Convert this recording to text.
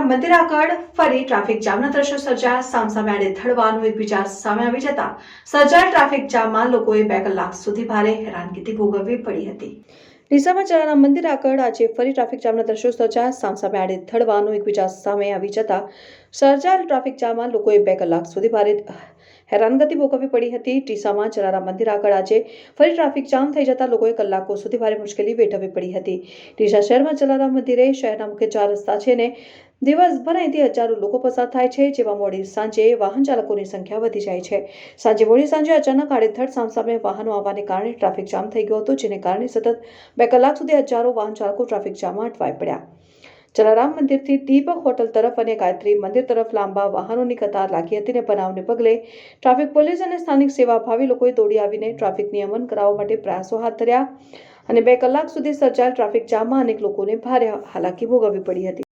જલારામ મંદિર આગળ ફરી ટ્રાફિક જામના દ્રશ્યો સર્જાયા. સામસામે આડે ધડવાનું એકબીજા સામે આવી જતા સર્જાયેલ ટ્રાફિક જામમાં લોકોએ બે કલાક સુધી ભારે હેરાનગતિ ભોગવવી પડી હતી. ડીસામાં જલારામ મંદિર આગળ આજે ફરી ટ્રાફિક જામના દ્રશ્યો સર્જાયા. સામસામે આડે ધડવાનું એકબીજા સામે આવી જતા સર્જાયેલ ટ્રાફિક જામમાં લોકોએ બે કલાક સુધી ભારે હેરાનગતિ ભોગવવી પડી હતી. ટીસામાં ચરારા મંદિર આગળ આજે ફરી ટ્રાફિક જામ થઈ જતા લોકોએ કલાકો સુધી ભારે મુશ્કેલી વેઠવવી પડી હતી. ટીસા શહેરમાં જલારામ મંદિરે શહેરના મુખ્ય ચાર રસ્તા છે ને દિવસભર અહીંથી હજારો લોકો પસાર થાય છે, જેમાં મોડી સાંજે વાહન ચાલકોની સંખ્યા વધી જાય છે. સાંજે મોડી સાંજે અચાનક આડેધડ સામસામે વાહનો આવવાને કારણે ટ્રાફિક જામ થઈ ગયો હતો, જેને કારણે સતત બે કલાક સુધી હજારો વાહન ચાલકો ટ્રાફિક જામમાં અટવાઈ પડ્યા. જલારામ મંદિરથી દીપક હોટલ તરફ અને ગાયત્રી મંદિર તરફ લાંબા વાહનોની કતાર લાગી હતી અને બનાવને પગલે ટ્રાફિક પોલીસ અને સ્થાનિક સેવાભાવી લોકોએ દોડી આવીને ટ્રાફિક નિયમન કરાવવા માટે પ્રયાસો હાથ ધર્યા અને બે કલાક સુધી સર્જાયેલ ટ્રાફિક જામમાં અનેક લોકોને ભારે હાલાકી ભોગવવી પડી હતી.